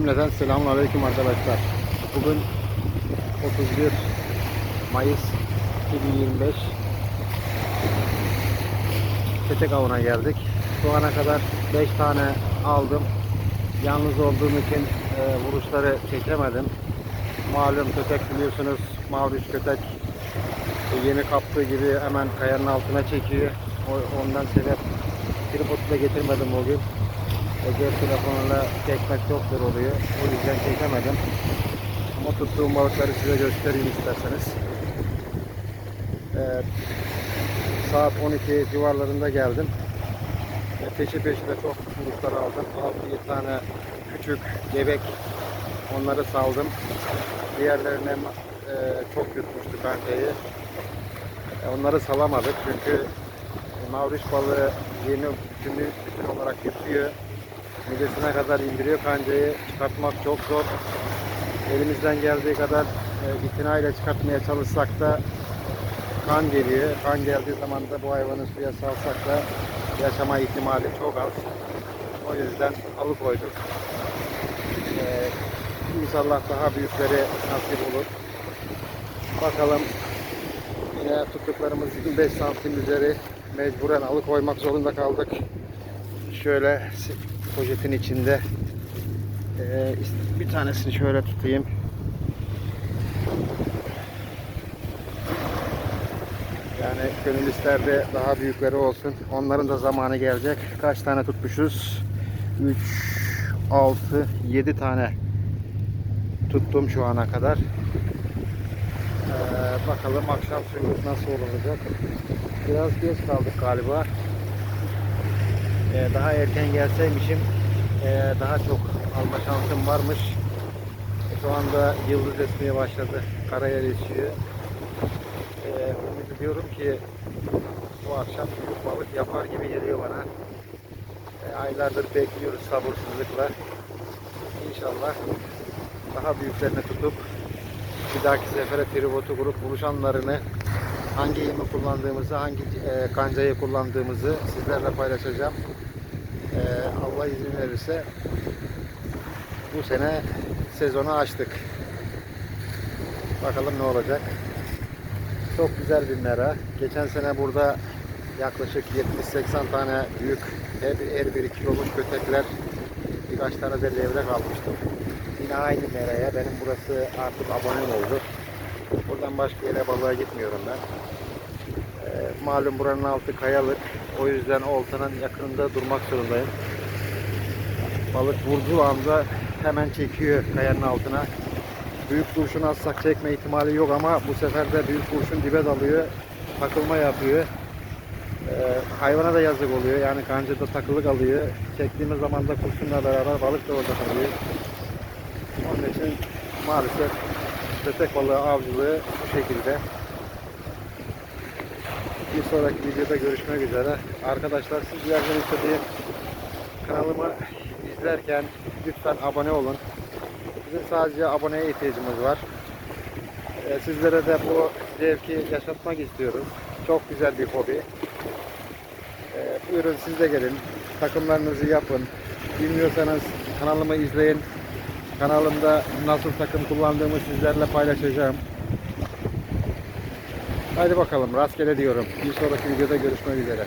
Cümleden selamun aleyküm arkadaşlar. Bugün 31 Mayıs 2025 Petek avına geldik. Şu ana kadar 5 tane aldım. Yalnız olduğum için e, vuruşları çekemedim. Malum kötek biliyorsunuz mavruş kötek e, yeni kaptığı gibi hemen kayanın altına çekiyor. O, ondan sebep tripodu da getirmedim bugün. E, cep telefonuyla çekmek çok zor oluyor. O yüzden çekemedim. Ama tuttuğum balıkları size göstereyim isterseniz. E, saat 12 civarlarında geldim. E, peşi peşine çok vuruşlar aldım. 6-7 tane küçük gebek onları saldım. Diğerlerine e, çok yutmuştu kancayı. E, onları salamadık çünkü Mavriş balığı yeni bütünü bütün olarak yutuyor. Midesine kadar indiriyor kancayı. Çıkartmak çok zor. Elimizden geldiği kadar e, itinayla çıkartmaya çalışsak da kan geliyor. Kan geldiği zaman da bu hayvanı suya salsak da yaşama ihtimali çok az. O yüzden alıkoyduk. Ee, inşallah daha büyükleri nasip olur. Bakalım yine tuttuklarımız 25 santim üzeri mecburen alıkoymak zorunda kaldık. Şöyle poşetin içinde ee, bir tanesini şöyle tutayım. Yani gönül ister daha büyükleri olsun. Onların da zamanı gelecek. Kaç tane tutmuşuz? 3, 6, 7 tane tuttum şu ana kadar. Ee, bakalım akşam suyumuz nasıl olacak. Biraz geç kaldık galiba. Ee, daha erken gelseymişim ee, daha çok alma şansım varmış. Şu anda yıldız esmeye başladı. Karaya esiyor. Ee, umut ediyorum ki bu akşam büyük balık yapar gibi geliyor bana. Aylardır bekliyoruz sabırsızlıkla. İnşallah daha büyüklerini tutup bir dahaki sefere tribotu kurup buluşanlarını hangi yemi kullandığımızı, hangi e, kancayı kullandığımızı sizlerle paylaşacağım. Allah izin verirse bu sene sezonu açtık. Bakalım ne olacak. Çok güzel bir mera. Geçen sene burada yaklaşık 70-80 tane büyük her, her bir kiloluk kötekler birkaç tane de levrek almıştım. Yine aynı meraya benim burası artık abone oldu. Buradan başka yere balığa gitmiyorum ben. Ee, malum buranın altı kayalık. O yüzden oltanın yakınında durmak zorundayım. Balık vurduğu anda hemen çekiyor kayanın altına. Büyük kurşun atsak çekme ihtimali yok ama bu sefer de büyük kurşun dibe dalıyor. Takılma yapıyor. Ee, hayvana da yazık oluyor. Yani kancada takılı kalıyor. Çektiğimiz zaman da kurşunla beraber balık da orada kalıyor. Onun için maalesef köpek balığı avcılığı bu şekilde. Bir sonraki videoda görüşmek üzere. Arkadaşlar sizlerden istediğim kanalımı izlerken lütfen abone olun. Bizim sadece aboneye ihtiyacımız var. Ee, Sizlere de bu zevki yaşatmak istiyoruz. Çok güzel bir hobi. Ee, Buyurun siz de gelin. Takımlarınızı yapın. Bilmiyorsanız kanalımı izleyin. Kanalımda nasıl takım kullandığımı sizlerle paylaşacağım. Hadi bakalım rastgele diyorum. Bir sonraki videoda görüşmek üzere.